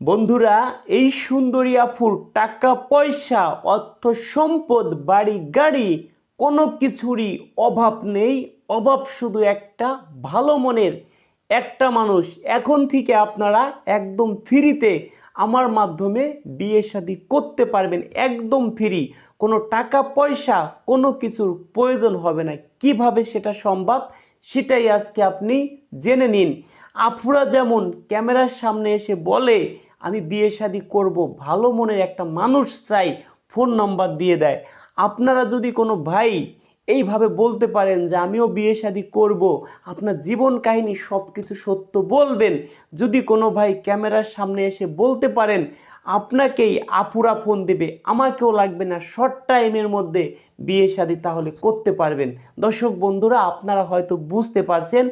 বন্ধুরা, এই সুন্দরী আফুর টাকা, পয়সা, অর্থ, সম্পদ, বাড়ি, গাড়ি, কোনো কিছুরই অভাব নেই। অভাব শুধু একটা, ভালো মনের একটা মানুষ। এখন থেকে আপনারা একদম ফ্রিতে আমার মাধ্যমে বিয়ে শাদী করতে পারবেন, একদম ফ্রি। কোনো টাকা, পয়সা, কোনো কিছুর প্রয়োজন হবে না। কীভাবে সেটা সম্ভব, সেটাই আজকে আপনি জেনে নিন। আফুরা যেমন ক্যামেরার সামনে এসে বলে আমি বিয়ে শাদি করব, ভালো মনের একটা মানুষ চাই ফোন নাম্বার দিয়ে দেয়। আপনারা যদি কোনো ভাই এইভাবে বলতে পারেন যে, আমিও বিয়ে শাদি করব আপনার জীবন কাহিনী সব কিছু সত্য বলবেন। যদি কোনো ভাই ক্যামেরার সামনে এসে বলতে পারেন আপনাকেই আপুরা ফোন দেবে, আমাকেও লাগবে না। শর্ট টাইমের মধ্যে বিয়ে শাদি তাহলে করতে পারবেন। দর্শক বন্ধুরা, আপনারা হয়তো বুঝতে পারছেন,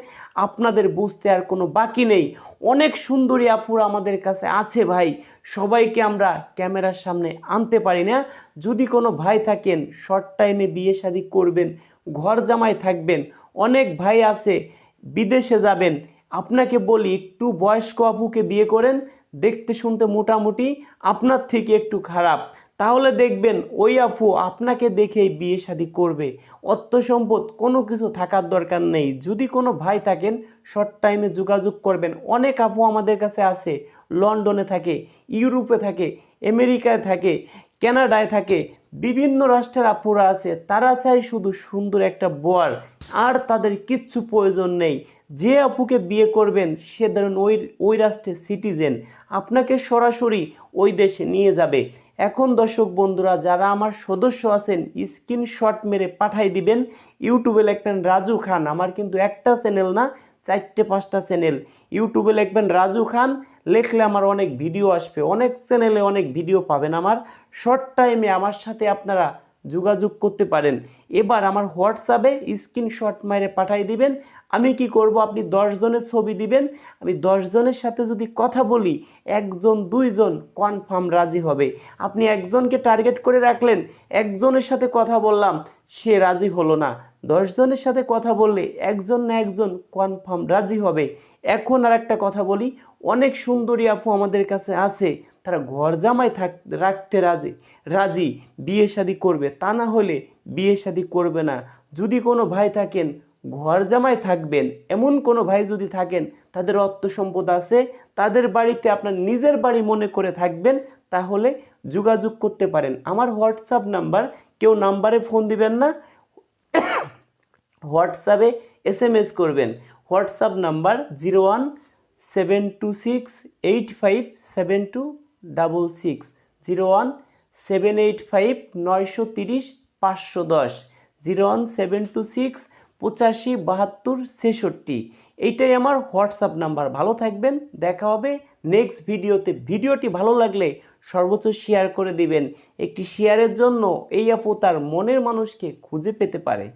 আপনাদের বুঝতে আর কোনো বাকি নেই। অনেক সুন্দরী আপুরা আমাদের কাছে আছে ভাই। সবাইকে আমরা ক্যামেরার সামনে আনতে পারি না। যদি কোনো ভাই থাকেন শর্ট টাইমে বিয়ে শাদি করবেন, ঘর জামাই থাকবেন, অনেক ভাই আছে, বিদেশে যাবেন, আপনাকে বলি, একটু বয়স্ক আপুকে বিয়ে করেন দেখতে শুনতে মোটামুটি আপনার থেকে একটু খারাপ। তাহলে দেখবেন ওই আপু আপনাকে দেখেই বিয়ে শাদী করবে। অর্থ সম্পদ কোনো কিছু থাকার দরকার নেই। যদি কোনো ভাই থাকেন শর্ট টাইমে যোগাযোগ করবেন। অনেক আপু আমাদের কাছে আছে। লন্ডনে থাকে, ইউরোপে থাকে, আমেরিকায় থাকে, কানাডায় থাকে। বিভিন্ন রাষ্ট্রের আপুরা আছে। তারা চায় শুধু সুন্দর একটা বর। আর তাদের কিচ্ছু প্রয়োজন নেই। যে আপুকে বিয়ে করবেন, সে ধরুন ওই ওই রাষ্ট্রের সিটিজেন আপনাকে সরাসরি ওই দেশে নিয়ে যাবে। এখন দর্শক বন্ধুরা, যারা আমার সদস্য আছেন স্ক্রিনশট মেরে পাঠাই দিবেন। ইউটিউবে লিখবেন রাজু খান। আমার কিন্তু একটা চ্যানেল না, চারটে, পাঁচটা চ্যানেল ইউটিউবে লিখবেন রাজু খান। লিখলে আমার অনেক ভিডিও আসবে। অনেক চ্যানেলে অনেক ভিডিও পাবেন আমার। শর্ট টাইমে আমার সাথে আপনারা যোগাযোগ করতে পারেন। এবার আমার হোয়াটসঅ্যাপে স্ক্রিনশট মেরে পাঠাই দিবেন। আমি কি করব? আপনি জনের ছবি দিবেন। আমি জনের সাথে যদি কথা বলি, একজন, দুইজন কনফার্ম রাজি হবে। আপনি একজনকে টার্গেট করে রাখলেন, একজনের সাথে কথা বললাম, সে রাজি হলো না। জনের সাথে কথা বললে একজন না একজন কনফার্ম রাজি হবে। এখন আর একটা কথা বলি, অনেক সুন্দরী আপু আমাদের কাছে আছে। তারা ঘর জামাই থাক, রাখতে রাজি রাজি, বিয়ে শাদি করবে। তা না হলে বিয়ে শাদি করবে না। যদি কোনো ভাই থাকেন, ঘর জামাই থাকবেন, এমন কোনো ভাই যদি থাকেন, তাদের অর্থ সম্পদ আছে, তাদের বাড়িতে আপনার নিজের বাড়ি মনে করে থাকবেন, তাহলে যোগাযোগ করতে পারেন। আমার হোয়াটসঅ্যাপ নাম্বার, কেউ নাম্বারে ফোন দিবেন না, হোয়াটসঅ্যাপে এস এম এস করবেন। WhatsApp number zero one seven two six eight five seven two double six zero one seven eight five নয়শো তিরিশ পাঁচশো দশ zero one seven two six পঁচাশি বাহাত্তর ছেষট্টি এইটাই আমার হোয়াটসঅ্যাপ নাম্বার। ভালো থাকবেন, দেখা হবে নেক্সট ভিডিওতে। ভিডিওটি ভালো লাগলে সর্বোচ্চ শেয়ার করে দিবেন। একটি শেয়ারের জন্য এই আপু তার মনের মানুষকে খুঁজে পেতে পারে।